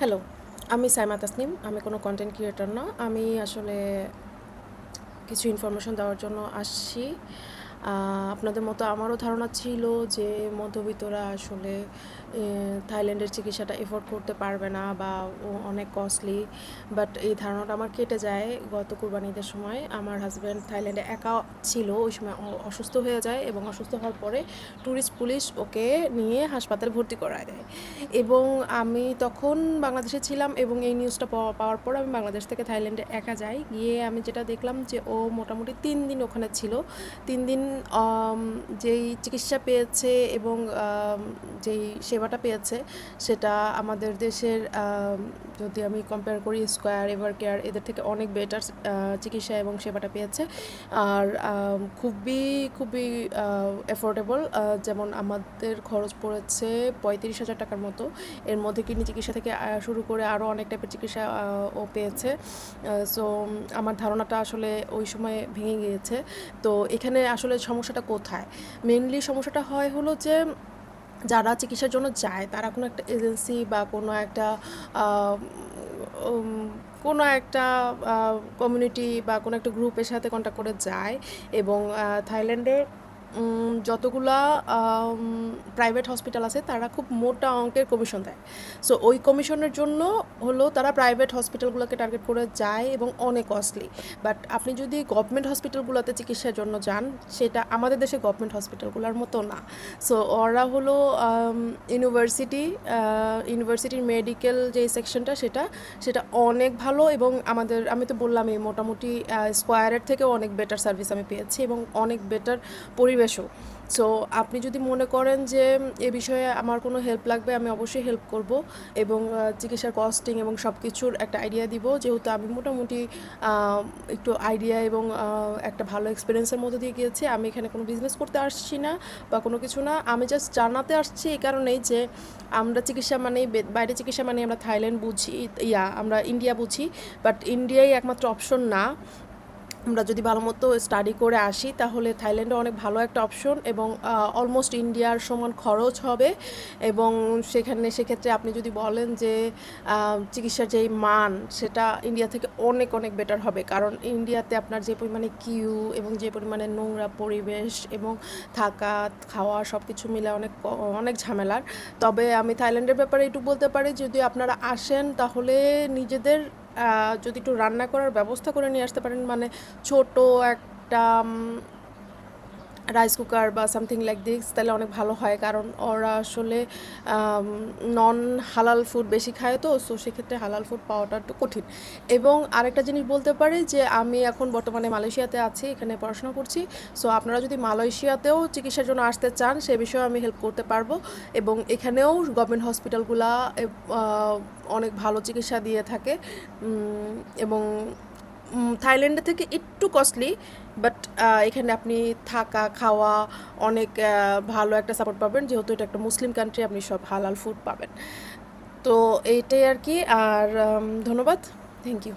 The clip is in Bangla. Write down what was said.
হ্যালো আমি সাইমা তাসনিম, আমি কোনো কন্টেন্ট ক্রিয়েটর না। আমি আসলে কিছু ইনফরমেশন দেওয়ার জন্য আসছি। আপনাদের মতো আমারও ধারণা ছিল যে মধ্যবিত্তরা আসলে থাইল্যান্ডের চিকিৎসাটা এফোর্ড করতে পারবে না বা অনেক কস্টলি। বাট এই ধারণাটা আমার কেটে যায় গত কুরবানিদের সময়। আমার হাজব্যান্ড থাইল্যান্ডে একা ছিল, ওই সময় অসুস্থ হয়ে যায় এবং অসুস্থ হওয়ার পরে ট্যুরিস্ট পুলিশ ওকে নিয়ে হাসপাতালে ভর্তি করায় দেয়। এবং আমি তখন বাংলাদেশে ছিলাম এবং এই নিউজটা পাওয়ার পর আমি বাংলাদেশ থেকে থাইল্যান্ডে একা যাই। গিয়ে আমি যেটা দেখলাম যে ও মোটামুটি তিন দিন ওখানে ছিল। তিন দিন যেই চিকিৎসা পেয়েছে এবং যেই সেবাটা পেয়েছে, সেটা আমাদের দেশের যদি আমি কম্পেয়ার করি স্কোয়ার এভার কেয়ার এদের থেকে অনেক বেটার চিকিৎসা এবং সেবাটা পেয়েছে। আর খুবই খুবই অ্যাফোর্ডেবল যেমন আমাদের খরচ পড়েছে পঁয়ত্রিশ হাজার টাকার মতো। এর মধ্যে কিডনি চিকিৎসা থেকে শুরু করে আরও অনেক টাইপের চিকিৎসা ও পেয়েছে। সো আমার ধারণাটা আসলে ওই সময় ভেঙে গিয়েছে। তো এখানে আসলে সমস্যাটা কোথায়? মেনলি সমস্যাটা হয় হলো যে, যারা চিকিৎসার জন্য যায়, তারা কোনো একটা এজেন্সি বা কোনো একটা কোনো একটা কমিউনিটি বা কোনো একটা গ্রুপের সাথে কন্ট্যাক্ট করে যায় এবং থাইল্যান্ডে যতগুলা প্রাইভেট হসপিটাল আছে, তারা খুব মোটা অঙ্কের কমিশন দেয়। সো ওই কমিশনের জন্য হলো তারা প্রাইভেট হসপিটালগুলোকে টার্গেট করে যায় এবং অনেক কস্টলি বাট আপনি যদি গভর্নমেন্ট হসপিটালগুলোতে চিকিৎসার জন্য যান, সেটা আমাদের দেশে গভর্নমেন্ট হসপিটালগুলোর মতো না। সো ওরা হলো ইউনিভার্সিটি ইউনিভার্সিটির মেডিকেল যে সেকশনটা সেটা সেটা অনেক ভালো এবং আমাদের, আমি তো বললামই, মোটামুটি স্কোয়ারের থেকেও অনেক বেটার সার্ভিস আমি পেয়েছি এবং অনেক বেটার পরিবেশও সো আপনি যদি মনে করেন যে, এ বিষয়ে আমার কোনো হেল্প লাগবে, আমি অবশ্যই হেল্প করব এবং চিকিৎসার কস্টিং এবং সব কিছুর একটা আইডিয়া দিব। যেহেতু আমি মোটামুটি একটু আইডিয়া এবং একটা ভালো এক্সপিরিয়েন্সের মধ্যে দিয়ে গিয়েছি, আমি এখানে কোনো বিজনেস করতে আসছি না বা কোনো কিছু না। আমি জাস্ট জানাতে আসছি এই কারণেই যে, আমরা চিকিৎসা মানে বাইরে চিকিৎসা মানে আমরা থাইল্যান্ড বুঝি, ইয়া, আমরা ইন্ডিয়া বুঝি বাট ইন্ডিয়াই একমাত্র অপশন না। আমরা যদি ভালো মতো স্টাডি করে আসি, তাহলে থাইল্যান্ডে অনেক ভালো একটা অপশন এবং অলমোস্ট ইন্ডিয়ার সমান খরচ হবে এবং সেখানে, সেক্ষেত্রে আপনি যদি বলেন যে চিকিৎসার যেই মান, সেটা ইন্ডিয়া থেকে অনেক অনেক বেটার হবে। কারণ ইন্ডিয়াতে আপনার যে পরিমাণে কিউ এবং যে পরিমাণে নোংরা পরিবেশ এবং থাকা, খাওয়া সব কিছু মিলে অনেক অনেক ঝামেলার। তবে আমি থাইল্যান্ডের ব্যাপারে একটু বলতে পারি, যদি আপনারা আসেন, তাহলে নিজেদের যদি একটু রান্না করার ব্যবস্থা করে নিয়ে আসতে পারেন মানে ছোট একটা রাইস কুকার বা সামথিং লাইক দিস তাহলে অনেক ভালো হয়। কারণ ওরা আসলে নন হালাল ফুড বেশি খায় তো সো সেক্ষেত্রে হালাল ফুড পাওয়াটা একটু কঠিন। এবং আরেকটা জিনিস বলতে পারি যে, আমি এখন বর্তমানে মালয়েশিয়াতে আছি, এখানে পড়াশোনা করছি। সো আপনারা যদি মালয়েশিয়াতেও চিকিৎসার জন্য আসতে চান, সে বিষয়ে আমি হেল্প করতে পারব। এবং এখানেও গভর্নমেন্ট হসপিটালগুলা অনেক ভালো চিকিৎসা দিয়ে থাকে। এবং থাইল্যান্ডে থেকে একটু কস্টলি বাট এখানে আপনি থাকা, খাওয়া অনেক ভালো একটা সাপোর্ট পাবেন। যেহেতু এটা একটা মুসলিম কান্ট্রি আপনি সব হালাল ফুড পাবেন। তো এইটাই আর কি, আর ধন্যবাদ। Thank you